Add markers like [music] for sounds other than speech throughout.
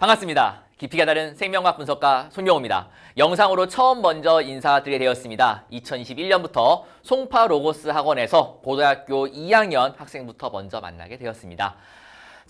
반갑습니다. 깊이가 다른 생명학 분석가 손용호입니다. 영상으로 처음 먼저 인사드리게 되었습니다. 2021년부터 송파 로고스 학원에서 고등학교 2학년 학생부터 먼저 만나게 되었습니다.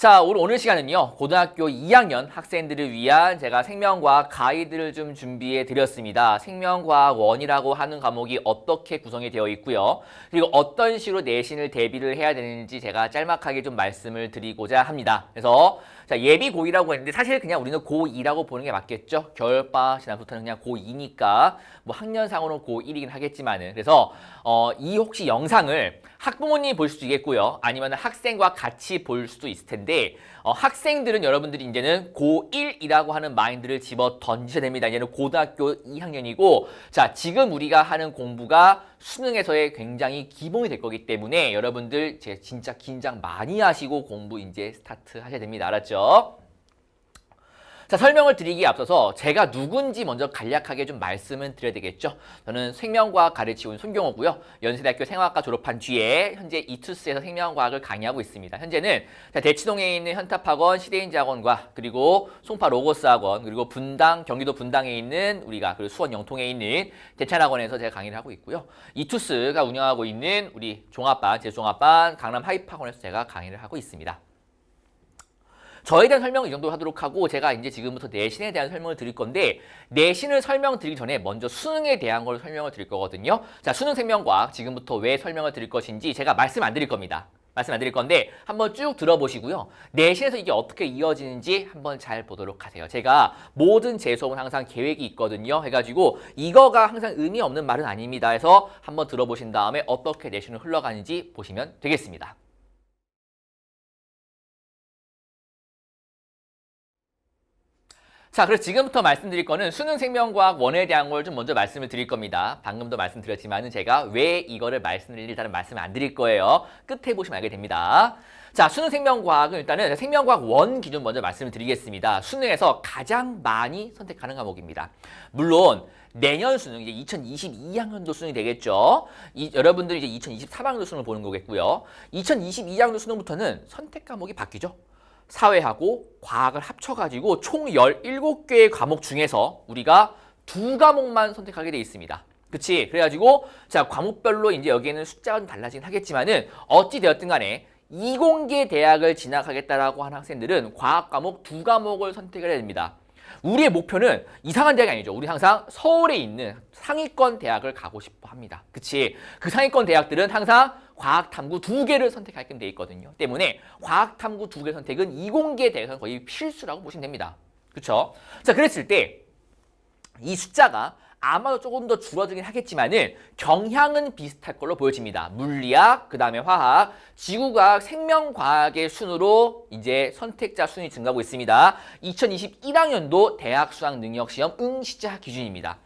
자, 오늘, 오늘 시간은요, 고등학교 2학년 학생들을 위한 제가 생명과학 가이드를 좀 준비해 드렸습니다. 생명과학 원이라고 하는 과목이 어떻게 구성이 되어 있고요. 그리고 어떤 식으로 내신을 대비를 해야 되는지 제가 짤막하게 좀 말씀을 드리고자 합니다. 그래서 자, 예비 고2라고 했는데 사실 그냥 우리는 고2라고 보는 게 맞겠죠. 겨울방학 지나부터는 그냥 고2니까 뭐 학년상으로는 고1이긴 하겠지만은 그래서 어, 이 혹시 영상을 학부모님이 볼 수도 있겠고요. 아니면 학생과 같이 볼 수도 있을 텐데 어, 학생들은 여러분들이 이제는 고1이라고 하는 마인드를 집어 던지셔야 됩니다. 이제는 고등학교 2학년이고 자 지금 우리가 하는 공부가 수능에서의 굉장히 기본이 될 거기 때문에 여러분들 제 진짜 긴장 많이 하시고 공부 이제 스타트 하셔야 됩니다. 알았죠? 자, 설명을 드리기에 앞서서 제가 누군지 먼저 간략하게 좀 말씀을 드려야 되겠죠. 저는 생명과학 가르치고 있는 손경호고요. 연세대학교 생화학과 졸업한 뒤에 현재 이투스에서 생명과학을 강의하고 있습니다. 현재는 자, 대치동에 있는 현탑학원, 시대인지학원과 그리고 송파 로고스학원, 그리고 분당, 경기도 분당에 있는 우리가 그리고 수원 영통에 있는 대찬학원에서 제가 강의를 하고 있고요. 이투스가 운영하고 있는 우리 종합반, 제종합반, 강남 하이파학원에서 제가 강의를 하고 있습니다. 저에 대한 설명을 이 정도 하도록 하고 제가 이제 지금부터 내신에 대한 설명을 드릴 건데 내신을 설명드리기 전에 먼저 수능에 대한 걸 설명을 드릴 거거든요. 자, 수능 생명과학 지금부터 왜 설명을 드릴 것인지 제가 말씀 안 드릴 겁니다. 말씀 안 드릴 건데 한번 쭉 들어보시고요. 내신에서 이게 어떻게 이어지는지 한번 잘 보도록 하세요. 제가 모든 제 수업은 항상 계획이 있거든요. 해가지고 이거가 항상 의미 없는 말은 아닙니다. 해서 한번 들어보신 다음에 어떻게 내신을 흘러가는지 보시면 되겠습니다. 자, 그래서 지금부터 말씀드릴 거는 수능 생명과학 원에 대한 걸 좀 먼저 말씀을 드릴 겁니다. 방금도 말씀드렸지만 은 제가 왜 이거를 말씀드리는지 일단은 말씀을 안 드릴 거예요. 끝에 보시면 알게 됩니다. 자, 수능 생명과학은 일단은 생명과학 원 기준 먼저 말씀을 드리겠습니다. 수능에서 가장 많이 선택하는 과목입니다. 물론 내년 수능 이제 2022학년도 수능이 되겠죠. 이, 여러분들이 이제 2023학년도 수능을 보는 거겠고요. 2022학년도 수능부터는 선택 과목이 바뀌죠. 사회하고 과학을 합쳐가지고 총 17개의 과목 중에서 우리가 두 과목만 선택하게 돼 있습니다. 그치? 그래가지고 자 과목별로 이제 여기에는 숫자가 좀 달라지긴 하겠지만은 어찌 되었든 간에 이공계 대학을 진학하겠다라고 하는 학생들은 과학 과목 두 과목을 선택을 해야 됩니다. 우리의 목표는 이상한 대학이 아니죠. 우리 항상 서울에 있는 상위권 대학을 가고 싶어 합니다. 그치? 그 상위권 대학들은 항상 과학탐구 두 개를 선택하게끔 돼 있거든요. 때문에 과학탐구 두 개 선택은 이공계 대학은 거의 필수라고 보시면 됩니다. 그쵸? 자, 그랬을 때 이 숫자가 아마도 조금 더 줄어들긴 하겠지만 은 경향은 비슷할 걸로 보여집니다. 물리학, 그 다음에 화학, 지구과학, 생명과학의 순으로 이제 선택자 순위 증가하고 있습니다. 2021학년도 대학 수학 능력 시험 응시자 기준입니다.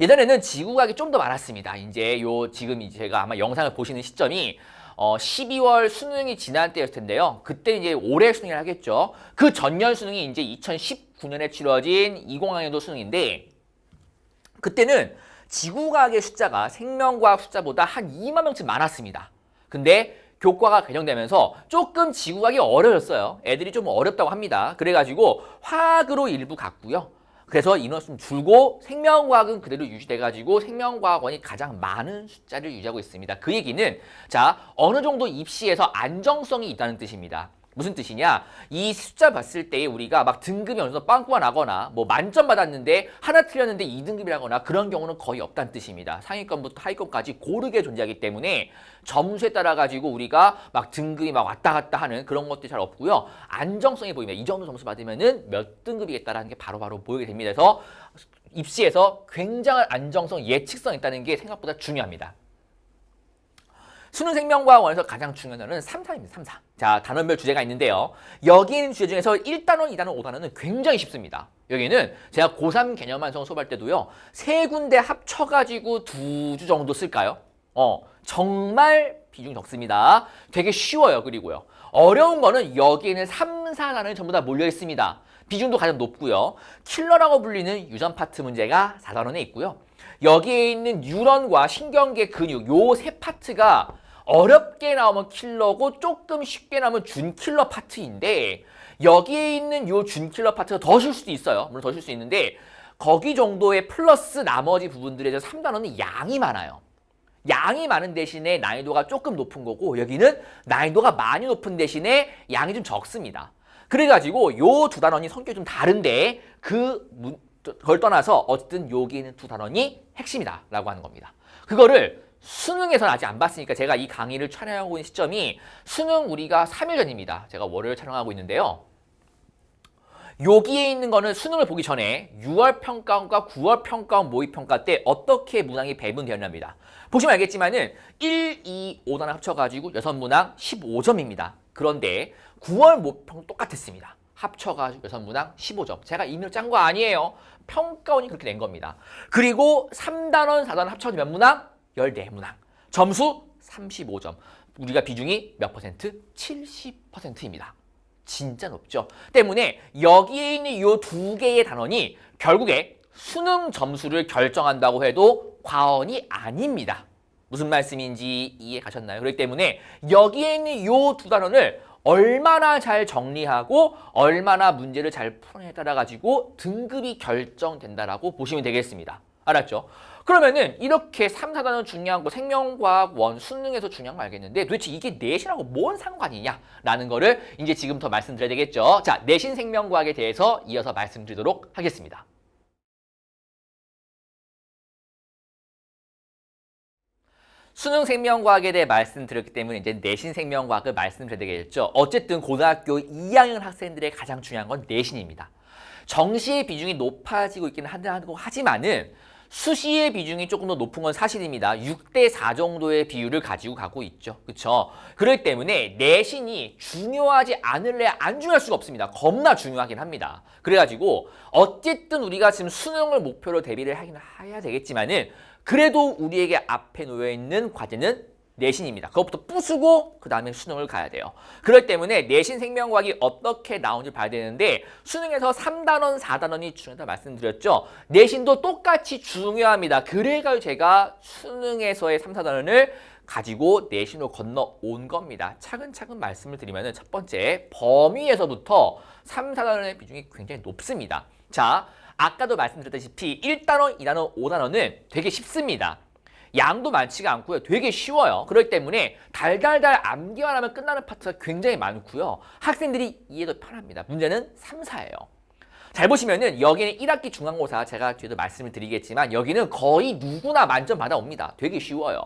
예전에는 지구과학이 좀 더 많았습니다. 이제 요 지금 제가 아마 영상을 보시는 시점이 어 12월 수능이 지난 때였을 텐데요. 그때 이제 올해 수능을 하겠죠. 그 전년 수능이 이제 2019년에 치러진 20학년도 수능인데 그때는 지구과학의 숫자가 생명과학 숫자보다 한 2만 명쯤 많았습니다. 근데 교과가 개정되면서 조금 지구과학이 어려웠어요. 애들이 좀 어렵다고 합니다. 그래가지고 화학으로 일부 갔고요. 그래서 인원 좀 줄고 생명과학은 그대로 유지돼가지고 생명과학원이 가장 많은 숫자를 유지하고 있습니다. 그 얘기는 자 어느 정도 입시에서 안정성이 있다는 뜻입니다. 무슨 뜻이냐? 이 숫자 봤을 때 우리가 막 등급이 어느 정도 빵꾸가 나거나 뭐 만점 받았는데 하나 틀렸는데 2등급이라거나 그런 경우는 거의 없다는 뜻입니다. 상위권부터 하위권까지 고르게 존재하기 때문에 점수에 따라 가지고 우리가 막 등급이 막 왔다 갔다 하는 그런 것들이 잘 없고요. 안정성이 보입니다. 이 정도 점수 받으면은 몇 등급이겠다라는 게 바로 바로 보이게 됩니다. 그래서 입시에서 굉장한 안정성, 예측성 이 있다는 게 생각보다 중요합니다. 수능 생명과학 원에서 가장 중요한 단어는 3, 4입니다. 3, 4. 자, 단원별 주제가 있는데요. 여기 있는 주제 중에서 1단원, 2단원, 5단원은 굉장히 쉽습니다. 여기는 제가 고3 개념 완성 수업할 때도요. 세 군데 합쳐가지고 두 주 정도 쓸까요? 어, 정말 비중 적습니다. 되게 쉬워요. 그리고요. 어려운 거는 여기에는 3, 4단원이 전부 다 몰려 있습니다. 비중도 가장 높고요. 킬러라고 불리는 유전 파트 문제가 4단원에 있고요. 여기에 있는 뉴런과 신경계 근육 요 세 파트가 어렵게 나오면 킬러고 조금 쉽게 나오면 준킬러 파트인데 여기에 있는 요 준킬러 파트가 더 쉴 수도 있어요. 물론 더 쉴 수 있는데 거기 정도의 플러스 나머지 부분들에 대해서 3단원은 양이 많아요. 양이 많은 대신에 난이도가 조금 높은 거고 여기는 난이도가 많이 높은 대신에 양이 좀 적습니다. 그래가지고 요 두 단원이 성격이 좀 다른데 그 문- 그걸 떠나서 어쨌든 여기 있는 두 단원이 핵심이다 라고 하는 겁니다. 그거를 수능에서는 아직 안 봤으니까 제가 이 강의를 촬영하고 있는 시점이 수능 우리가 3일 전입니다. 제가 월요일 촬영하고 있는데요. 여기에 있는 거는 수능을 보기 전에 6월 평가원과 9월 평가원 모의 평가 때 어떻게 문항이 배분되었냐입니다. 보시면 알겠지만 은 1, 2, 5단 합쳐가지고 6문항 15점입니다. 그런데 9월 모평 똑같았습니다. 합쳐가지고 6문항 15점. 제가 임의로 짠 거 아니에요. 평가원이 그렇게 낸 겁니다. 그리고 3단원, 4단원 합쳐서 몇 문항? 14문항. 점수 35점. 우리가 비중이 몇 퍼센트? 70%입니다. 진짜 높죠. 때문에 여기에 있는 이 두 개의 단원이 결국에 수능 점수를 결정한다고 해도 과언이 아닙니다. 무슨 말씀인지 이해 가셨나요? 그렇기 때문에 여기에 있는 이 두 단원을 얼마나 잘 정리하고 얼마나 문제를 잘 풀어내에 따라 가지고 등급이 결정된다라고 보시면 되겠습니다. 알았죠? 그러면은 이렇게 3, 4단원 중요한 거 생명과학 원 수능에서 중요한 거 알겠는데 도대체 이게 내신하고 뭔 상관이냐라는 거를 이제 지금부터 말씀드려야 되겠죠. 자, 내신 생명과학에 대해서 이어서 말씀드리도록 하겠습니다. 수능 생명과학에 대해 말씀드렸기 때문에 이제 내신 생명과학을 말씀드려야 되겠죠. 어쨌든 고등학교 2학년 학생들의 가장 중요한 건 내신입니다. 정시의 비중이 높아지고 있기는 한다고 하지만은 수시의 비중이 조금 더 높은 건 사실입니다. 6대 4 정도의 비율을 가지고 가고 있죠. 그렇죠? 그렇기 때문에 내신이 중요하지 않을래 안 중요할 수가 없습니다. 겁나 중요하긴 합니다. 그래가지고 어쨌든 우리가 지금 수능을 목표로 대비를 하긴 해야 되겠지만은 그래도 우리에게 앞에 놓여 있는 과제는 내신입니다. 그것부터 부수고 그 다음에 수능을 가야 돼요. 그렇기 때문에 내신 생명과학이 어떻게 나오는지 봐야 되는데 수능에서 3단원, 4단원이 중요하다 말씀드렸죠. 내신도 똑같이 중요합니다. 그래가지고 제가 수능에서의 3, 4단원을 가지고 내신으로 건너온 겁니다. 차근차근 말씀을 드리면 첫 번째 범위에서부터 3, 4단원의 비중이 굉장히 높습니다. 자, 아까도 말씀드렸다시피 1단원, 2단원, 5단원은 되게 쉽습니다. 양도 많지가 않고요. 되게 쉬워요. 그렇기 때문에 달달달 암기만 하면 끝나는 파트가 굉장히 많고요. 학생들이 이해도 편합니다. 문제는 3, 4예요. 잘 보시면은 여기는 1학기 중간고사 제가 뒤에도 말씀을 드리겠지만 여기는 거의 누구나 만점 받아옵니다. 되게 쉬워요.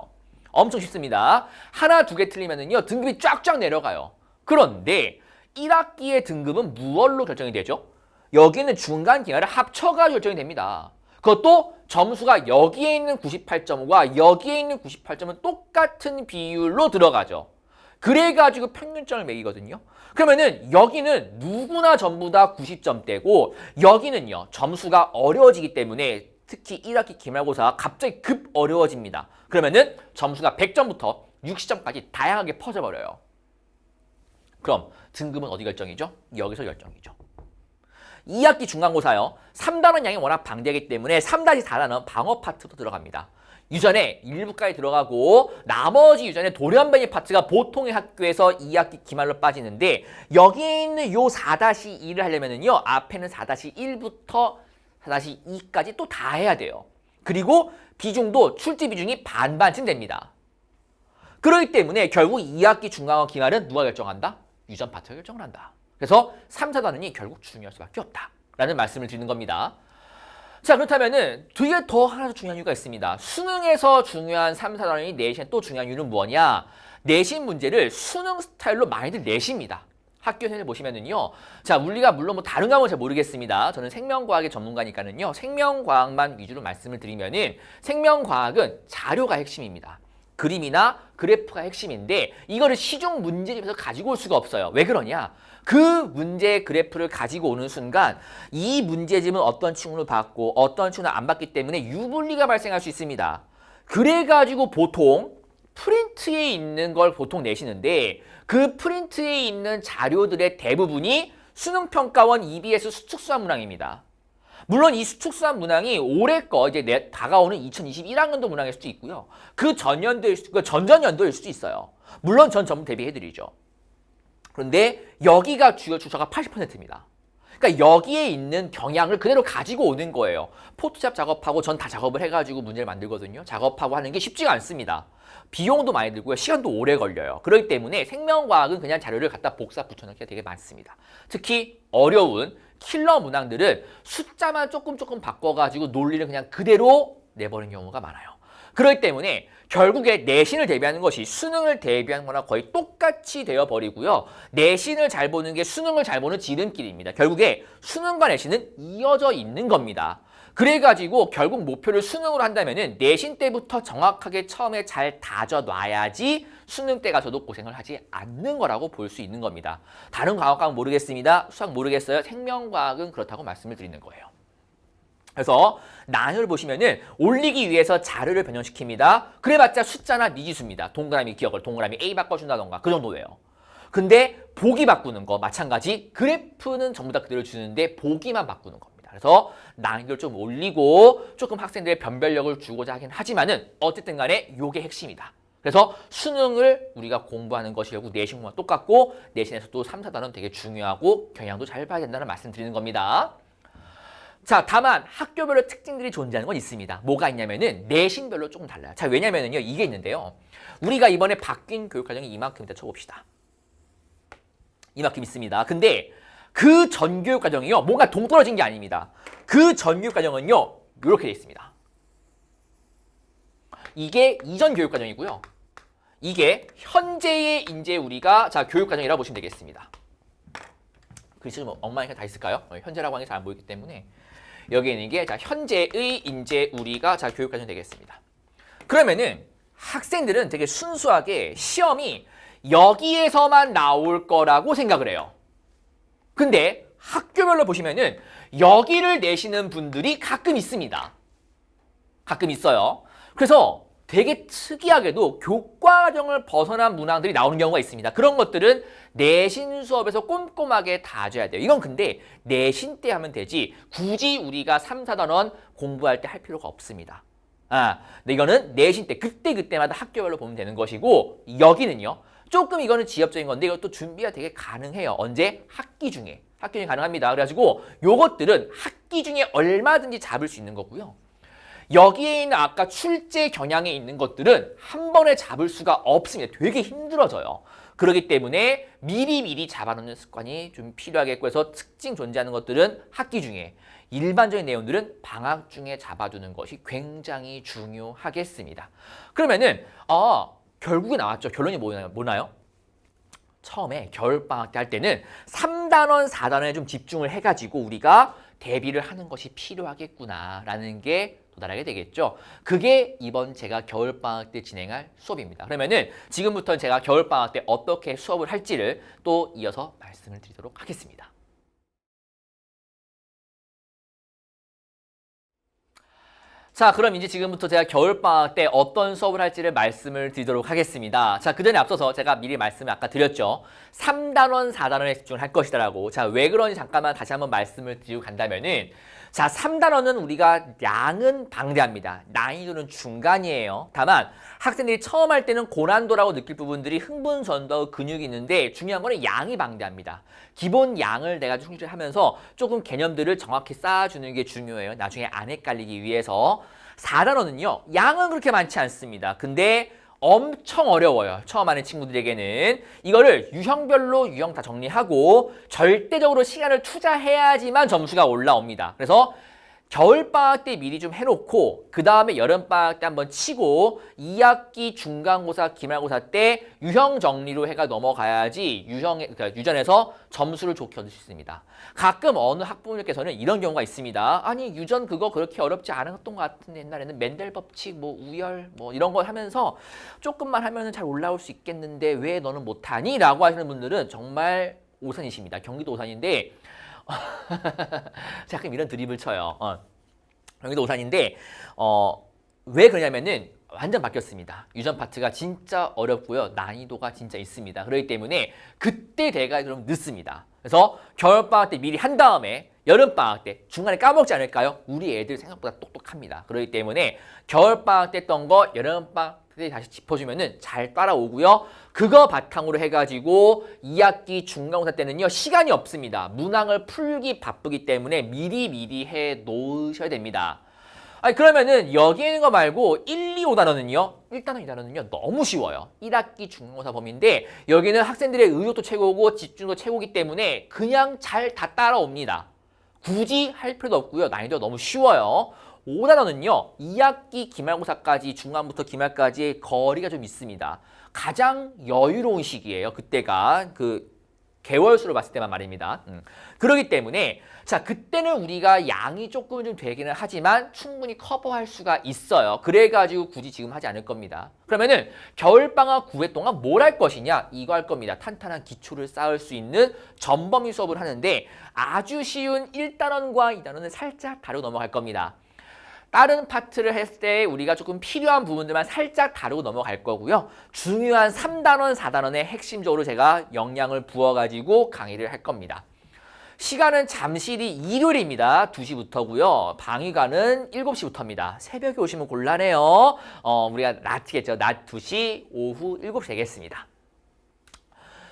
엄청 쉽습니다. 하나, 두 개 틀리면은요. 등급이 쫙쫙 내려가요. 그런데 1학기의 등급은 무얼로 결정이 되죠? 여기는 중간 기간을 합쳐가 결정이 됩니다. 그것도 점수가 여기에 있는 98점과 여기에 있는 98점은 똑같은 비율로 들어가죠. 그래가지고 평균점을 매기거든요. 그러면은 여기는 누구나 전부 다 90점대고 여기는요 점수가 어려워지기 때문에 특히 1학기 기말고사가 갑자기 급 어려워집니다. 그러면은 점수가 100점부터 60점까지 다양하게 퍼져버려요. 그럼 등급은 어디 결정이죠? 여기서 결정이죠. 2학기 중간고사요. 3단원 양이 워낙 방대하기 때문에 3-4단원 방어 파트도 들어갑니다. 유전에 일부까지 들어가고 나머지 유전의 돌연변이 파트가 보통의 학교에서 2학기 기말로 빠지는데 여기에 있는 요 4-2를 하려면은요. 앞에는 4-1부터 4-2까지 또 다 해야 돼요. 그리고 비중도 출제 비중이 반반쯤 됩니다. 그렇기 때문에 결국 2학기 중간고 기말은 누가 결정한다? 유전 파트가 결정을 한다. 그래서 3, 4단원이 결국 중요할 수밖에 없다라는 말씀을 드리는 겁니다. 자 그렇다면은 뒤에 더 하나 더 중요한 이유가 있습니다. 수능에서 중요한 3, 4단원이 내신 또 중요한 이유는 뭐냐? 내신 문제를 수능 스타일로 많이들 내십니다. 학교 생을 보시면은요. 자, 물리가 물론 뭐 다른 과목은 잘 모르겠습니다. 저는 생명과학의 전문가니까는요. 생명과학만 위주로 말씀을 드리면은 생명과학은 자료가 핵심입니다. 그림이나 그래프가 핵심인데 이거를 시중 문제집에서 가지고 올 수가 없어요. 왜 그러냐? 그 문제 그래프를 가지고 오는 순간 이 문제집은 어떤 층으로 받고 어떤 층은 안 받기 때문에 유불리가 발생할 수 있습니다. 그래가지고 보통 프린트에 있는 걸 보통 내시는데 그 프린트에 있는 자료들의 대부분이 수능평가원 EBS 수특수한 문항입니다. 물론 이 수축수한 문항이 올해 거 이제 내, 다가오는 2021학년도 문항일 수도 있고요. 그 전년도일 수, 그 전전년도일 수도 있어요. 물론 전 전부 대비해드리죠. 그런데 여기가 주요 주소가 80%입니다. 그러니까 여기에 있는 경향을 그대로 가지고 오는 거예요. 포토샵 작업하고 전 다 작업을 해가지고 문제를 만들거든요. 작업하고 하는 게 쉽지가 않습니다. 비용도 많이 들고요. 시간도 오래 걸려요. 그렇기 때문에 생명과학은 그냥 자료를 갖다 복사 붙여넣기가 되게 많습니다. 특히 어려운 킬러 문항들은 숫자만 조금 조금 바꿔가지고 논리를 그냥 그대로 내버린 경우가 많아요. 그렇기 때문에 결국에 내신을 대비하는 것이 수능을 대비하는 거나 거의 똑같이 되어버리고요. 내신을 잘 보는 게 수능을 잘 보는 지름길입니다. 결국에 수능과 내신은 이어져 있는 겁니다. 그래가지고 결국 목표를 수능으로 한다면은 내신 때부터 정확하게 처음에 잘 다져놔야지 수능 때 가서도 고생을 하지 않는 거라고 볼 수 있는 겁니다. 다른 과학과는 모르겠습니다. 수학 모르겠어요. 생명과학은 그렇다고 말씀을 드리는 거예요. 그래서 난을 보시면은 올리기 위해서 자료를 변형시킵니다. 그래봤자 숫자나 미지수입니다. 동그라미 기억을 동그라미 A 바꿔준다던가 그 정도예요. 근데 보기 바꾸는 거 마찬가지 그래프는 전부 다 그대로 주는데 보기만 바꾸는 겁니다. 그래서 난이도를 좀 올리고 조금 학생들의 변별력을 주고자 하긴 하지만은 어쨌든 간에 요게 핵심이다. 그래서 수능을 우리가 공부하는 것이 결국 내신과 똑같고 내신에서도 3, 4단원 되게 중요하고 경향도 잘 봐야 된다는 말씀 드리는 겁니다. 자, 다만 학교별로 특징들이 존재하는 건 있습니다. 뭐가 있냐면은 내신별로 조금 달라요. 자, 왜냐면은요, 이게 있는데요. 우리가 이번에 바뀐 교육과정이 이만큼이다 쳐봅시다. 이만큼 있습니다. 근데 그 전 교육 과정이요, 뭔가 동떨어진 게 아닙니다. 그 전 교육 과정은요, 이렇게 돼 있습니다. 이게 이전 교육 과정이고요. 이게 현재의 이제 우리가 자 교육 과정이라고 보시면 되겠습니다. 글씨 좀 엉망이니까 다 있을까요? 어, 현재라고 하는 게 잘 안 보이기 때문에 여기 있는 게 자, 현재의 인재 우리가 자, 교육 과정 되겠습니다. 그러면은 학생들은 되게 순수하게 시험이 여기에서만 나올 거라고 생각을 해요. 근데 학교별로 보시면은 여기를 내시는 분들이 가끔 있습니다. 가끔 있어요. 그래서 되게 특이하게도 교과정을 벗어난 문항들이 나오는 경우가 있습니다. 그런 것들은 내신 수업에서 꼼꼼하게 다 줘야 돼요. 이건 근데 내신 때 하면 되지 굳이 우리가 3, 4단원 공부할 때 할 필요가 없습니다. 아, 근데 이거는 내신 때 그때 그때마다 학교별로 보면 되는 것이고 여기는요. 조금 이거는 지엽적인 건데 이것도 준비가 되게 가능해요. 언제? 학기 중에. 학기 중에 가능합니다. 그래가지고 요것들은 학기 중에 얼마든지 잡을 수 있는 거고요. 여기에 있는 아까 출제 경향에 있는 것들은 한 번에 잡을 수가 없습니다. 되게 힘들어져요. 그렇기 때문에 미리 미리 잡아놓는 습관이 좀 필요하겠고 해서 특징 존재하는 것들은 학기 중에 일반적인 내용들은 방학 중에 잡아두는 것이 굉장히 중요하겠습니다. 그러면은 아 결국에 나왔죠. 결론이 뭐나요? 뭐나요? 처음에 겨울방학 때 할 때는 3단원, 4단원에 좀 집중을 해가지고 우리가 대비를 하는 것이 필요하겠구나라는 게 도달하게 되겠죠. 그게 이번 제가 겨울방학 때 진행할 수업입니다. 그러면은 지금부터 제가 겨울방학 때 어떻게 수업을 할지를 또 이어서 말씀을 드리도록 하겠습니다. 자, 그럼 이제 지금부터 제가 겨울방학 때 어떤 수업을 할지를 말씀을 드리도록 하겠습니다. 자, 그 전에 앞서서 제가 미리 말씀을 아까 드렸죠. 3단원, 4단원에 집중을 할 것이다라고. 자, 왜 그런지 잠깐만 다시 한번 말씀을 드리고 간다면은 자, 3단원은 우리가 양은 방대합니다. 난이도는 중간이에요. 다만 학생들이 처음 할 때는 고난도라고 느낄 부분들이 흥분선도 근육이 있는데 중요한 거는 양이 방대합니다. 기본 양을 내가 충실하면서 조금 개념들을 정확히 쌓아주는 게 중요해요. 나중에 안 헷갈리기 위해서. 4단원은요. 양은 그렇게 많지 않습니다. 근데 엄청 어려워요. 처음 하는 친구들에게는. 이거를 유형별로 유형 다 정리하고 절대적으로 시간을 투자해야지만 점수가 올라옵니다. 그래서 겨울방학 때 미리 좀 해놓고 그 다음에 여름방학 때 한번 치고 2학기 중간고사, 기말고사 때 유형 정리로 해가 넘어가야지 유형 그러니까 유전에서 점수를 좋게 얻을 수 있습니다. 가끔 어느 학부모님께서는 이런 경우가 있습니다. 아니 유전 그거 그렇게 어렵지 않았던 것 같은데 옛날에는 맨델 법칙, 뭐 우열, 뭐 이런 거 하면서 조금만 하면 은 잘 올라올 수 있겠는데 왜 너는 못하니? 라고 하시는 분들은 정말 오산이십니다. 경기도 오산인데 [laughs] 가끔 이런 드립을 쳐요. 어. 경기도 오산인데 어, 왜 그러냐면은 완전 바뀌었습니다. 유전 파트가 진짜 어렵고요. 난이도가 진짜 있습니다. 그렇기 때문에 그때 대가 좀 늦습니다. 그래서 겨울방학 때 미리 한 다음에 여름방학 때 중간에 까먹지 않을까요? 우리 애들 생각보다 똑똑합니다. 그렇기 때문에 겨울방학 때 했던 거 여름방학 때 다시 짚어주면 은 잘 따라오고요. 그거 바탕으로 해가지고 2학기 중간고사 때는요 시간이 없습니다. 문항을 풀기 바쁘기 때문에 미리 미리 해 놓으셔야 됩니다. 아니 그러면은 여기에 있는 거 말고 1, 2, 5단원은요 1단원, 2단원은요 너무 쉬워요. 1학기 중간고사 범위인데 여기는 학생들의 의욕도 최고고 집중도 최고기 때문에 그냥 잘 다 따라옵니다. 굳이 할 필요도 없고요. 난이도 너무 쉬워요. 5단원은요 2학기 기말고사까지 중간부터 기말까지의 거리가 좀 있습니다. 가장 여유로운 시기예요. 그때가 그 개월 수로 봤을 때만 말입니다. 음. 그렇기 때문에 자 그때는 우리가 양이 조금 좀 되기는 하지만 충분히 커버할 수가 있어요. 그래가지고 굳이 지금 하지 않을 겁니다. 그러면은 겨울방학 9회 동안 뭘 할 것이냐 이거 할 겁니다. 탄탄한 기초를 쌓을 수 있는 전범위 수업을 하는데 아주 쉬운 1단원과 2단원은 살짝 다르고 넘어갈 겁니다. 다른 파트를 했을 때 우리가 조금 필요한 부분들만 살짝 다루고 넘어갈 거고요. 중요한 3단원, 4단원에 핵심적으로 제가 영향을 부어가지고 강의를 할 겁니다. 시간은 잠실이 일요일입니다. 2시부터고요. 방위관은 7시부터입니다. 새벽에 오시면 곤란해요. 어, 우리가 낮이겠죠. 낮 2시, 오후 7시 되겠습니다.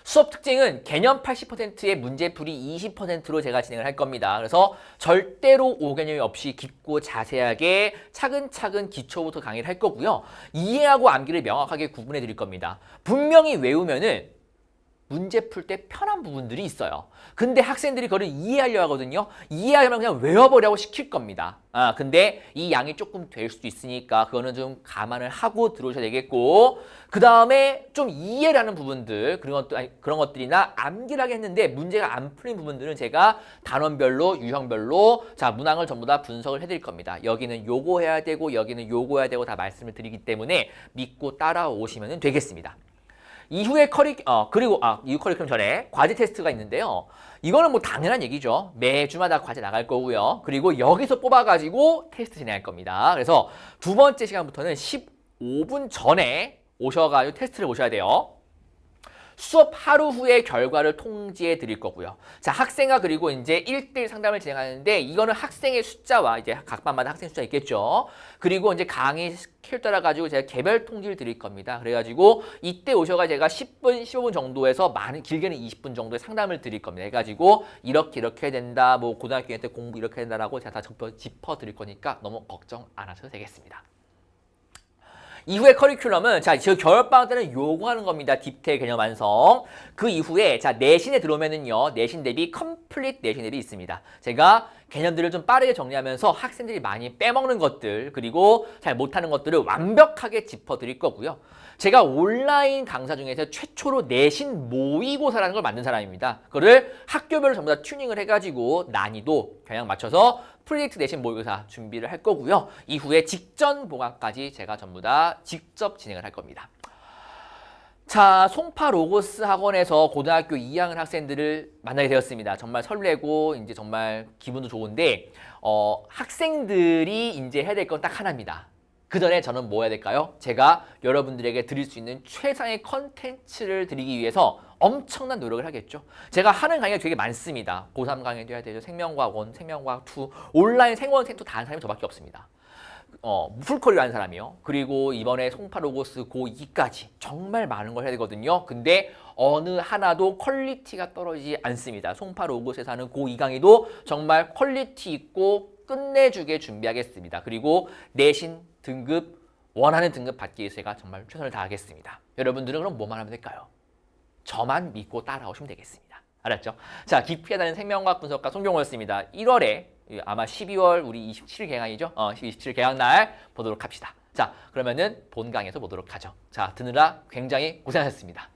수업 특징은 개념 80%의 문제풀이 20%로 제가 진행을 할 겁니다. 그래서 절대로 오개념이 없이 깊고 자세하게 차근차근 기초부터 강의를 할 거고요. 이해하고 암기를 명확하게 구분해 드릴 겁니다. 분명히 외우면은 문제 풀 때 편한 부분들이 있어요. 근데 학생들이 그걸 이해하려 하거든요. 이해하려면 그냥 외워보려고 시킬 겁니다. 아, 근데 이 양이 조금 될 수도 있으니까 그거는 좀 감안을 하고 들어오셔야 되겠고, 그 다음에 좀 이해를 하는 부분들, 그런 것들, 아니, 그런 것들이나 암기를 하게 했는데 문제가 안 풀린 부분들은 제가 단원별로, 유형별로 자, 문항을 전부 다 분석을 해드릴 겁니다. 여기는 요거 해야 되고, 여기는 요거 해야 되고 다 말씀을 드리기 때문에 믿고 따라오시면 되겠습니다. 이후에 커리 어 그리고 아 이후 커리큘럼 전에 과제 테스트가 있는데요. 이거는 뭐 당연한 얘기죠. 매주마다 과제 나갈 거고요. 그리고 여기서 뽑아가지고 테스트 진행할 겁니다. 그래서 두 번째 시간부터는 15분 전에 오셔가지고 테스트를 보셔야 돼요. 수업 하루 후에 결과를 통지해 드릴 거고요. 자, 학생과 그리고 이제 1대1 상담을 진행하는데 이거는 학생의 숫자와 이제 각 반마다 학생 숫자 있겠죠. 그리고 이제 강의 스케줄 따라 가지고 제가 개별 통지를 드릴 겁니다. 그래 가지고 이때 오셔가 제가 10분, 15분 정도에서 많은 길게는 20분 정도의 상담을 드릴 겁니다. 해 가지고 이렇게 이렇게 된다. 뭐 고등학교 때 공부 이렇게 된다라고 제가 다 짚어, 짚어 드릴 거니까 너무 걱정 안 하셔도 되겠습니다. 이후에 커리큘럼은 자, 저 겨울방학 때는 요거 하는 겁니다. 딥테일 개념 완성. 그 이후에 자, 내신에 들어오면은요. 내신 대비 컴플릿 내신 대비 있습니다. 제가 개념들을 좀 빠르게 정리하면서 학생들이 많이 빼먹는 것들 그리고 잘 못하는 것들을 완벽하게 짚어드릴 거고요. 제가 온라인 강사 중에서 최초로 내신 모의고사라는 걸 만든 사람입니다. 그거를 학교별로 전부 다 튜닝을 해가지고 난이도 경향 맞춰서 프로젝트 내신 모의고사 준비를 할 거고요. 이후에 직전 보강까지 제가 전부 다 직접 진행을 할 겁니다. 자, 송파 로고스 학원에서 고등학교 2학년 학생들을 만나게 되었습니다. 정말 설레고 이제 정말 기분도 좋은데 어, 학생들이 이제 해야 될 건 딱 하나입니다. 그 전에 저는 뭐 해야 될까요? 제가 여러분들에게 드릴 수 있는 최상의 컨텐츠를 드리기 위해서 엄청난 노력을 하겠죠. 제가 하는 강의가 되게 많습니다. 고3 강의도 해야 되죠. 생명과학 1, 생명과학 2, 온라인 생원 생투 다 하는 사람이 저밖에 없습니다. 어, 풀커리를 하는 사람이요. 그리고 이번에 송파 로고스 고2까지 정말 많은 걸 해야 되거든요. 근데 어느 하나도 퀄리티가 떨어지지 않습니다. 송파 로고스에서 하는 고2 강의도 정말 퀄리티 있고 끝내주게 준비하겠습니다. 그리고 내신 등급 원하는 등급 받기 위해서 제가 정말 최선을 다하겠습니다. 여러분들은 그럼 뭐만 하면 될까요? 저만 믿고 따라오시면 되겠습니다. 알았죠? 자, 기피하다는 생명과학 분석가 송경호였습니다. 1월에 아마 12월 우리 27일 개강이죠? 어, 27일 개강 날 보도록 합시다. 자, 그러면은 본강에서 보도록 하죠. 자, 드느라 굉장히 고생하셨습니다.